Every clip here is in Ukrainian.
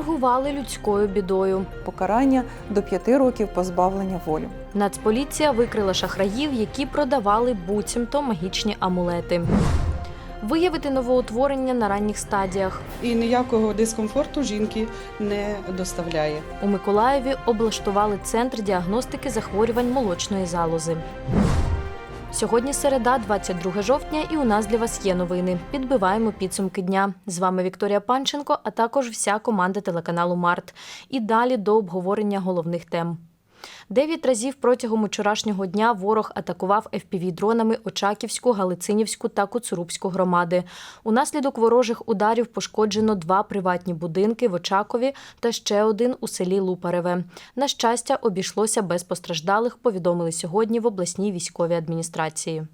торгували людською бідою. Покарання до 5 років позбавлення волі. Нацполіція викрила шахраїв, які продавали буцімто магічні амулети. Виявити новоутворення на ранніх стадіях. і ніякого дискомфорту жінки не доставляє. У Миколаєві облаштували центр діагностики захворювань молочної залози. Сьогодні середа, 22 жовтня, і у нас для вас є новини. Підбиваємо підсумки дня. З вами Вікторія Панченко, а також вся команда телеканалу Март. І далі до обговорення головних тем. Дев'ять разів протягом вчорашнього дня ворог атакував FPV-дронами Очаківську, Галицинівську та Куцурубську громади. Унаслідок ворожих ударів пошкоджено два приватні будинки в Очакові та ще один у селі Лупареве. На щастя, обійшлося без постраждалих, повідомили сьогодні в обласній військовій адміністрації.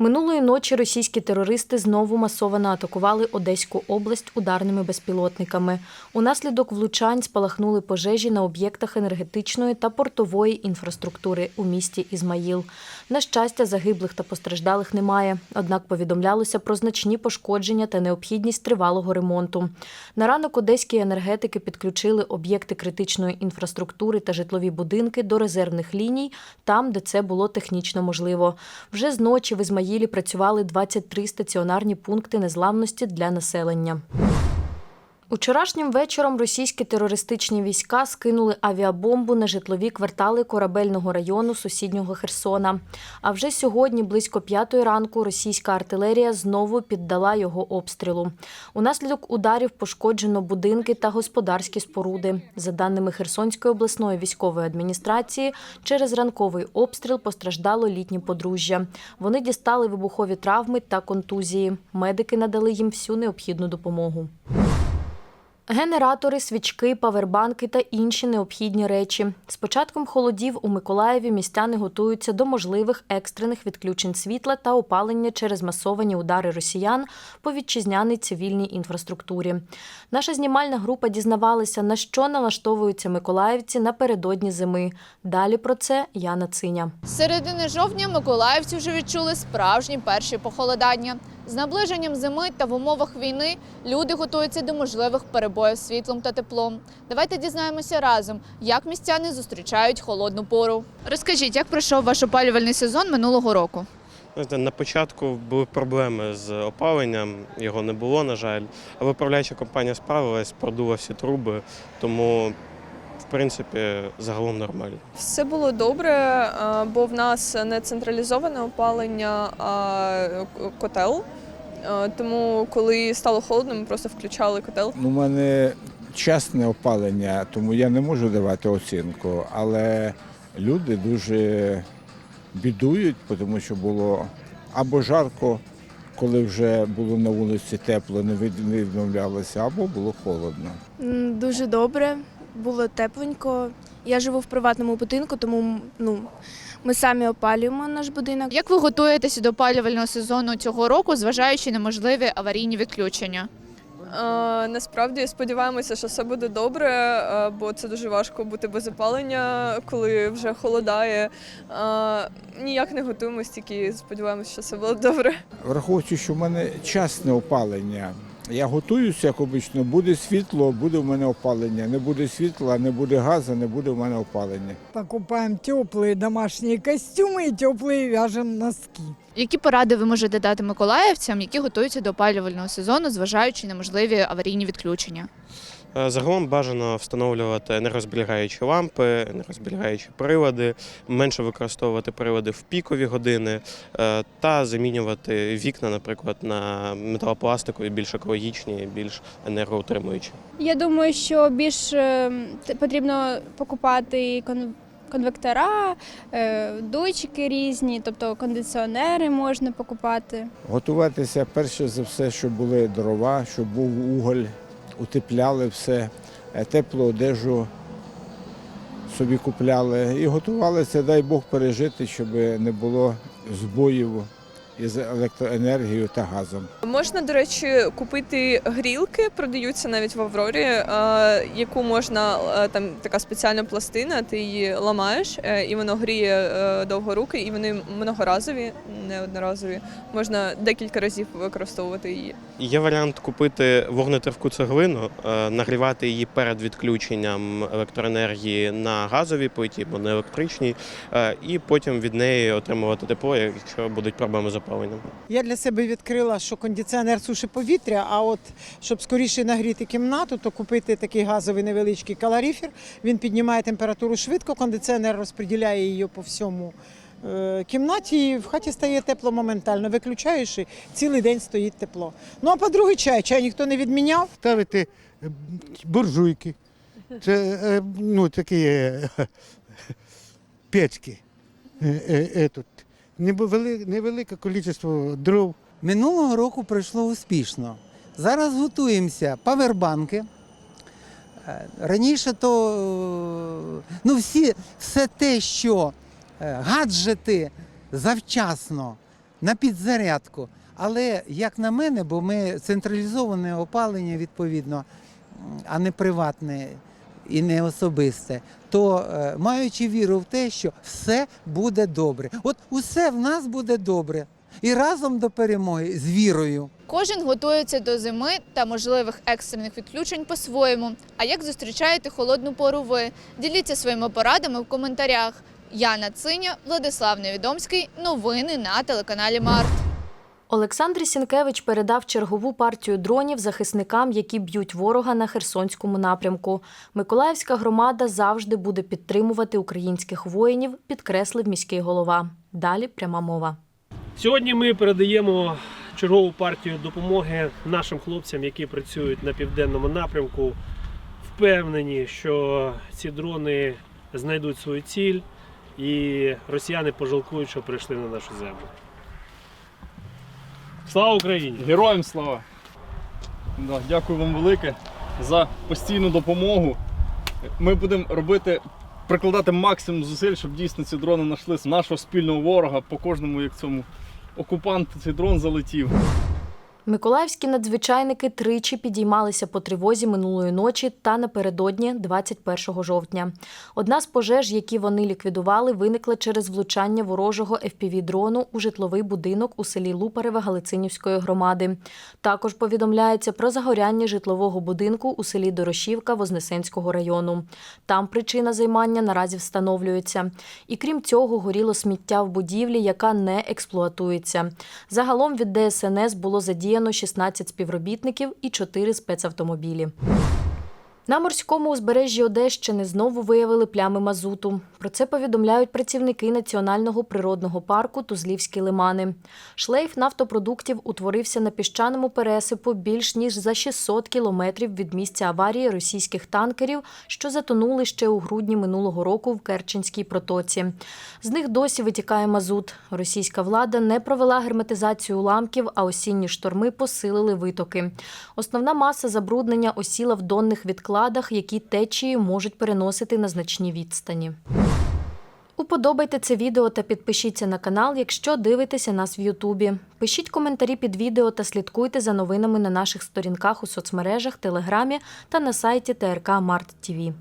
Минулої ночі російські терористи знову масово атакували Одеську область ударними безпілотниками. Унаслідок влучань спалахнули пожежі на об'єктах енергетичної та портової інфраструктури у місті Ізмаїл. На щастя, загиблих та постраждалих немає. Однак повідомлялося про значні пошкодження та необхідність тривалого ремонту. На ранок одеські енергетики підключили об'єкти критичної інфраструктури та житлові будинки до резервних ліній, там, де це було технічно можливо. Вже з ночі в Ізмаїлі працювали 23 стаціонарні пункти незламності для населення. Учорашнім вечором російські терористичні війська скинули авіабомбу на житлові квартали корабельного району сусіднього Херсона. А вже сьогодні, близько п'ятої ранку, російська артилерія знову піддала його обстрілу. Унаслідок ударів пошкоджено будинки та господарські споруди. За даними Херсонської обласної військової адміністрації, через ранковий обстріл постраждало літнє подружжя. Вони дістали вибухові травми та контузії. Медики надали їм всю необхідну допомогу. Генератори, свічки, павербанки та інші необхідні речі. З початком холодів у Миколаєві містяни готуються до можливих екстрених відключень світла та опалення через масовані удари росіян по вітчизняній цивільній інфраструктурі. Наша знімальна група дізнавалася, на що налаштовуються миколаївці напередодні зими. Далі про це Яна Циня. З середини жовтня миколаївці вже відчули справжні перші похолодання. З наближенням зими та в умовах війни люди готуються до можливих перебоїв з світлом та теплом. Давайте дізнаємося разом, як містяни зустрічають холодну пору. Розкажіть, як пройшов ваш опалювальний сезон минулого року? На початку були проблеми з опаленням, його не було, на жаль. Але управляюча компанія справилась, продула всі труби, тому в принципі загалом нормально. Все було добре, е, бо в нас не централізоване опалення, а котел. Е, Тому, коли стало холодно, ми просто включали котел. Ну, У мене частне опалення, тому я не можу давати оцінку. Але люди дуже бідують, тому що було або жарко, коли вже було на вулиці тепло, не від- не відмовлялися, або було холодно. Дуже добре, було тепленько. Я живу в приватному будинку, тому ну, ми самі опалюємо наш будинок. Як ви готуєтеся до опалювального сезону цього року, зважаючи на можливі аварійні відключення? Е, Насправді сподіваємося, що все буде добре, е, бо це дуже важко бути без опалення, коли вже холодає. Е, Ніяк не готуємось, тільки сподіваємося, що все буде добре. Враховуючи, що в мене частне опалення. Я готуюся, як обично, буде світло, буде в мене опалення. Не буде світла, не буде газу, не буде в мене опалення. Покупаем теплые домашние костюмы и теплые вяжем носки. Які поради ви можете дати миколаївцям, які готуються до опалювального сезону, зважаючи на можливі аварійні відключення? Е, Загалом бажано встановлювати енергозберігаючі лампи, енергозберігаючі прилади, менше використовувати прилади в пікові години е, та замінювати вікна, наприклад, на металопластикові, більш екологічні, більш енергоутримуючі. Я думаю, що більш е, потрібно покупати кон- конвектора, е, різні, тобто кондиціонери можна покупати. Готуватися перше за все, щоб були дрова, щоб був уголь, утепляли все, е, теплу одежу собі купляли. І готувалися, дай Бог, пережити, щоб не було збоїв із електроенергією та газом. Можна, до речі, купити грілки, продаються навіть в Аврорі, е, яку можна е, там така спеціальна пластина, ти її ламаєш, е, і воно гріє довго руки, і вони многоразові, не одноразові. Можна декілька разів використовувати її. Є варіант купити вогнетривку цеглину, нагрівати її перед відключенням електроенергії на газовій плиті, бо не електричній, і потім від неї отримувати тепло, якщо будуть проблеми з опаленням. Я для себе відкрила, що кондиціонер сушить повітря, а от щоб скоріше нагріти кімнату, то купити такий газовий невеличкий калоріфер. Він піднімає температуру швидко, кондиціонер розподіляє її по всьому е, кімнаті, і в хаті стає тепло моментально. Виключаєш і цілий день стоїть тепло. Ну а по-друге, чай. Чай ніхто не відміняв. ставити е, буржуйки. Це е, ну, такі печки. Е, е, е, тут. Невели- Невелике кількість дров. Минулого року пройшло успішно. Зараз готуємося павербанки. Е, Раніше то е, ну, всі, все те, що е, гаджети завчасно на підзарядку. Але як на мене, бо ми централізоване опалення відповідно, а не приватне і не особисте, то е, маючи віру в те, що все буде добре. От усе в нас буде добре. І разом до перемоги з вірою. Кожен готується до зими та можливих екстрених відключень по-своєму. А як зустрічаєте холодну пору ви? Діліться своїми порадами в коментарях. Яна Циня, Владислав Невідомський. Новини на телеканалі Март. Олександр Сінкевич передав чергову партію дронів захисникам, які б'ють ворога на Херсонському напрямку. Миколаївська громада завжди буде підтримувати українських воїнів, підкреслив міський голова. Далі пряма мова. Сьогодні ми передаємо чергову партію допомоги нашим хлопцям, які працюють на південному напрямку. Впевнені, що ці дрони знайдуть свою ціль і росіяни пожалкують, що прийшли на нашу землю. Слава Україні! Героям слава! Да, дякую вам велике за постійну допомогу. Ми будемо робити, прикладати максимум зусиль, щоб дійсно ці дрони знайшли нашого спільного ворога по кожному, як цьому окупант цей дрон залетів. Миколаївські надзвичайники тричі підіймалися по тривозі минулої ночі та напередодні 21 жовтня. Одна з пожеж, які вони ліквідували, виникла через влучання ворожого FPV-дрону у житловий будинок у селі Лупареве Галицинівської громади. Також повідомляється про загоряння житлового будинку у селі Дорошівка Вознесенського району. Там причина займання наразі встановлюється. І крім цього, горіло сміття в будівлі, яка не експлуатується. Загалом від ДСНС було задіяно 16 співробітників і 4 спецавтомобілі. На морському узбережжі Одещини знову виявили плями мазуту. Про це повідомляють працівники Національного природного парку Тузлівські лимани. Шлейф нафтопродуктів утворився на піщаному пересипу більш ніж за 600 кілометрів від місця аварії російських танкерів, що затонули ще у грудні минулого року в Керченській протоці. З них досі витікає мазут. Російська влада не провела герметизацію уламків, а осінні шторми посилили витоки. Основна маса забруднення осіла в донних відкладах, які течії можуть переносити на значні відстані. Уподобайте це відео та підпишіться на канал, якщо дивитеся нас в Ютубі. Пишіть коментарі під відео та слідкуйте за новинами на наших сторінках у соцмережах, Телеграмі та на сайті ТРК Март ТВ.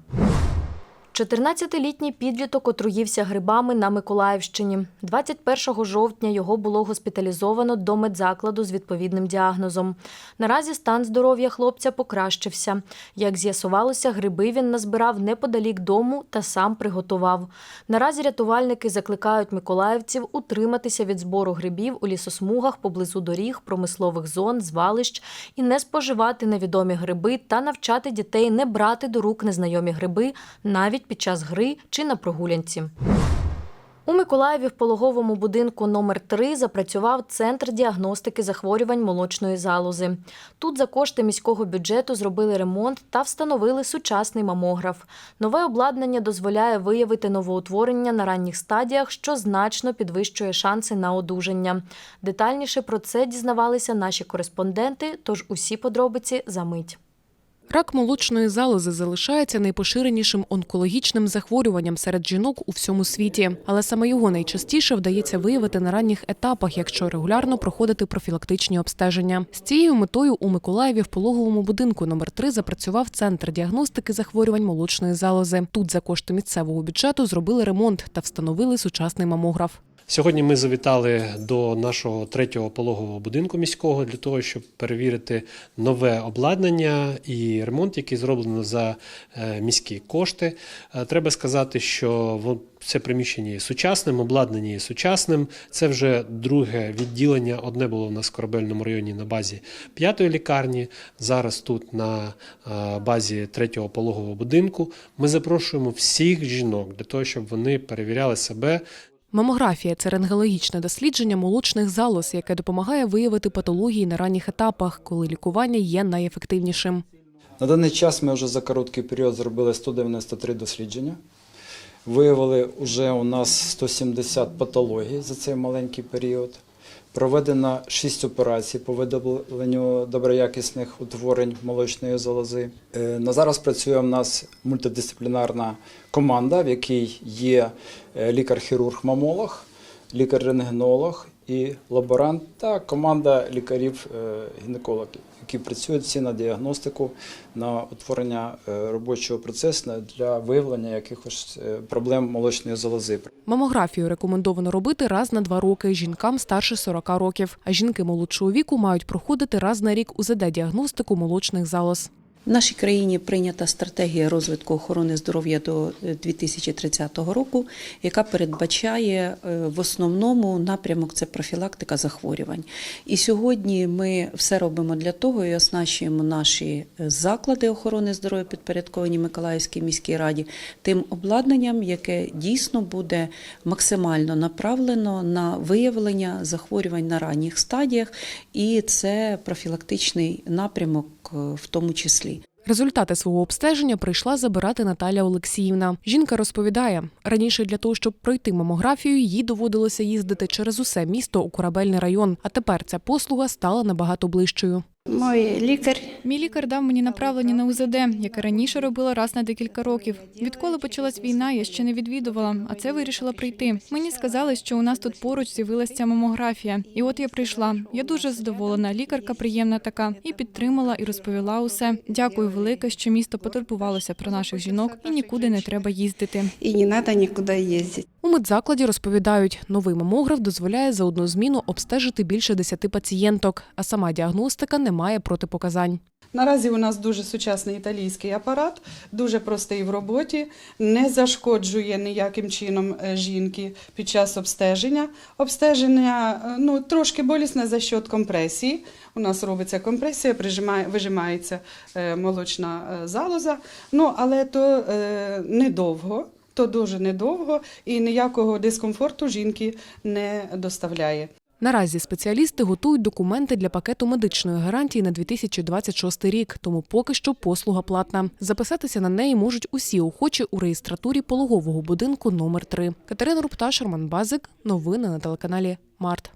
14-літній підліток отруївся грибами на Миколаївщині. 21 жовтня його було госпіталізовано до медзакладу з відповідним діагнозом. Наразі стан здоров'я хлопця покращився. Як з'ясувалося, гриби він назбирав неподалік дому та сам приготував. Наразі рятувальники закликають миколаївців утриматися від збору грибів у лісосмугах поблизу доріг, промислових зон, звалищ і не споживати невідомі гриби та навчати дітей не брати до рук незнайомі гриби навіть під час гри чи на прогулянці. У Миколаєві в пологовому будинку номер 3 запрацював центр діагностики захворювань молочної залози. Тут за кошти міського бюджету зробили ремонт та встановили сучасний мамограф. Нове обладнання дозволяє виявити новоутворення на ранніх стадіях, що значно підвищує шанси на одужання. Детальніше про це дізнавалися наші кореспонденти, тож усі подробиці за мить. Рак молочної залози залишається найпоширенішим онкологічним захворюванням серед жінок у всьому світі, але саме його найчастіше вдається виявити на ранніх етапах, якщо регулярно проходити профілактичні обстеження. З цією метою у Миколаєві в пологовому будинку номер 3 запрацював центр діагностики захворювань молочної залози. Тут за кошти місцевого бюджету зробили ремонт та встановили сучасний мамограф. Сьогодні ми завітали до нашого третього пологового будинку міського для того, щоб перевірити нове обладнання і ремонт, який зроблено за е, міські кошти. Е, Треба сказати, що це приміщення є сучасним, обладнання є сучасним. Це вже друге відділення. Одне було в нас в корабельному районі на базі п'ятої лікарні. Зараз тут на е, базі третього пологового будинку. Ми запрошуємо всіх жінок для того, щоб вони перевіряли себе Мамографія це рентгенологічне дослідження молочних залоз, яке допомагає виявити патології на ранніх етапах, коли лікування є найефективнішим. На даний час ми вже за короткий період зробили 193 дослідження. Виявили вже у нас 170 патологій за цей маленький період. Проведено 6 операцій по видаленню доброякісних утворень молочної залози. Е, На зараз працює у нас мультидисциплінарна команда, в якій є е, лікар-хірург-мамолог, лікар-рентгенолог і лаборант та команда лікарів-гінекологів, які працюють всі на діагностику, на утворення е, робочого процесу для виявлення якихось е, проблем молочної залози. Мамографію рекомендовано робити раз на два роки жінкам старше 40 років, а жінки молодшого віку мають проходити раз на рік УЗД-діагностику молочних залоз. В нашій країні прийнята стратегія розвитку охорони здоров'я до е, 2030 року, яка передбачає е, в основному напрямок це профілактика захворювань. І сьогодні ми все робимо для того і оснащуємо наші е, заклади охорони здоров'я, підпорядковані Миколаївській міській раді, тим обладнанням, яке дійсно буде максимально направлено на виявлення захворювань на ранніх стадіях, і це профілактичний напрямок е, в тому числі. Результати свого обстеження прийшла забирати Наталя Олексіївна. Жінка розповідає, раніше для того, щоб пройти мамографію, їй доводилося їздити через усе місто у корабельний район. А тепер ця послуга стала набагато ближчою. Мой лікар. Мій лікар дав мені направлення на УЗД, яке раніше робила раз на декілька років. Відколи почалась війна, я ще не відвідувала, а це вирішила прийти. Мені сказали, що у нас тут поруч з'явилася ця мамографія. І от я прийшла. Я дуже задоволена. Лікарка приємна така і підтримала і розповіла усе. Дякую велике, що місто потурбувалося про наших жінок і нікуди не треба їздити. І не треба нікуди їздити. У медзакладі розповідають, новий мамограф дозволяє за одну зміну обстежити більше 10 пацієнток, а сама діагностика не має протипоказань. Наразі у нас дуже сучасний італійський апарат, дуже простий в роботі, не зашкоджує ніяким чином е, жінки під час обстеження. Обстеження е, ну, трошки болісне за счет компресії. У нас робиться компресія, прижимає, вижимається е, молочна залоза, ну, але то е, недовго. То дуже недовго і ніякого дискомфорту жінки не доставляє. Наразі спеціалісти готують документи для пакету медичної гарантії на 2026 рік, тому поки що послуга платна. Записатися на неї можуть усі охочі у реєстратурі пологового будинку номер 3 Катерина Рупташ, Роман Базик. Новини на телеканалі Март.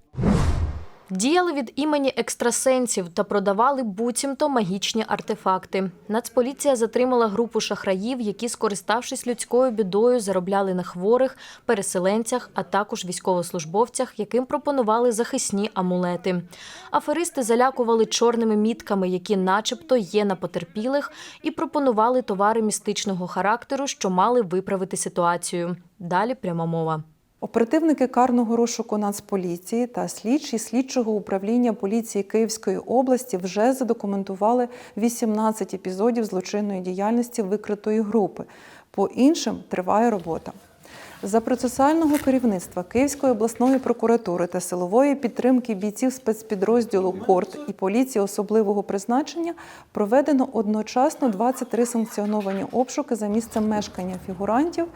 Діяли від імені екстрасенсів та продавали буцімто магічні артефакти. Нацполіція затримала групу шахраїв, які, скориставшись людською бідою, заробляли на хворих, переселенцях, а також військовослужбовцях, яким пропонували захисні амулети. Аферисти залякували чорними мітками, які, начебто, є на потерпілих, і пропонували товари містичного характеру, що мали виправити ситуацію. Далі пряма мова. Оперативники карного розшуку Нацполіції та слідчі слідчого управління поліції Київської області вже задокументували 18 епізодів злочинної діяльності викритої групи. По іншим триває робота. За процесуального керівництва Київської обласної прокуратури та силової підтримки бійців спецпідрозділу КОРТ і поліції особливого призначення проведено одночасно 23 санкціоновані обшуки за місцем мешкання фігурантів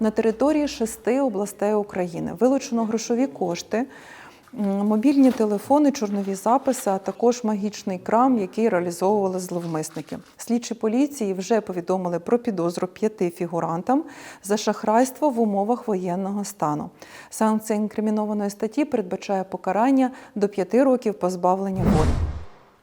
на території шести областей України. Вилучено грошові кошти. Мобільні телефони, чорнові записи, а також магічний крам, який реалізовували зловмисники. Слідчі поліції вже повідомили про підозру п'яти фігурантам за шахрайство в умовах воєнного стану. Санкція інкримінованої статті передбачає покарання до п'яти років позбавлення волі.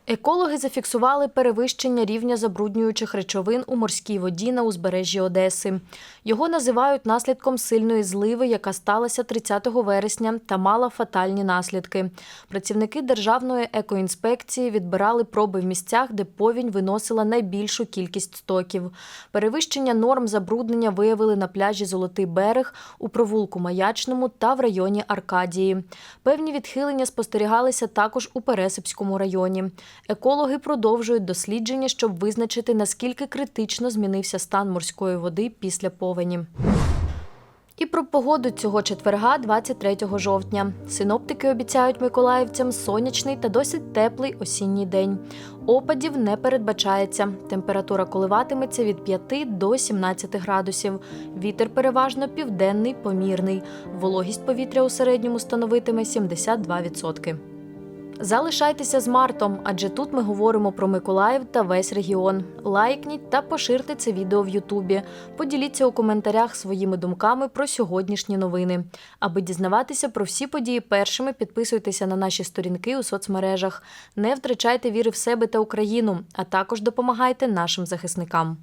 Екологи зафіксували перевищення рівня забруднюючих речовин у морській воді на узбережжі Одеси. Його називають наслідком сильної зливи, яка сталася 30 вересня та мала фатальні наслідки. Працівники Державної екоінспекції відбирали проби в місцях, де повінь виносила найбільшу кількість стоків. Перевищення норм забруднення виявили на пляжі Золотий берег, у провулку Маячному та в районі Аркадії. Певні відхилення спостерігалися також у Пересипському районі. Екологи продовжують дослідження, щоб визначити, наскільки критично змінився стан морської води після повені. І про погоду цього четверга, 23 жовтня. Синоптики обіцяють миколаївцям сонячний та досить теплий осінній день. Опадів не передбачається. Температура коливатиметься від 5 до 17 градусів. Вітер переважно південний, помірний. Вологість повітря у середньому становитиме 72%. Залишайтеся з Мартом, адже тут ми говоримо про Миколаїв та весь регіон. Лайкніть та поширте це відео в Ютубі. Поділіться у коментарях своїми думками про сьогоднішні новини. Аби дізнаватися про всі події першими, підписуйтеся на наші сторінки у соцмережах. Не втрачайте віри в себе та Україну, а також допомагайте нашим захисникам.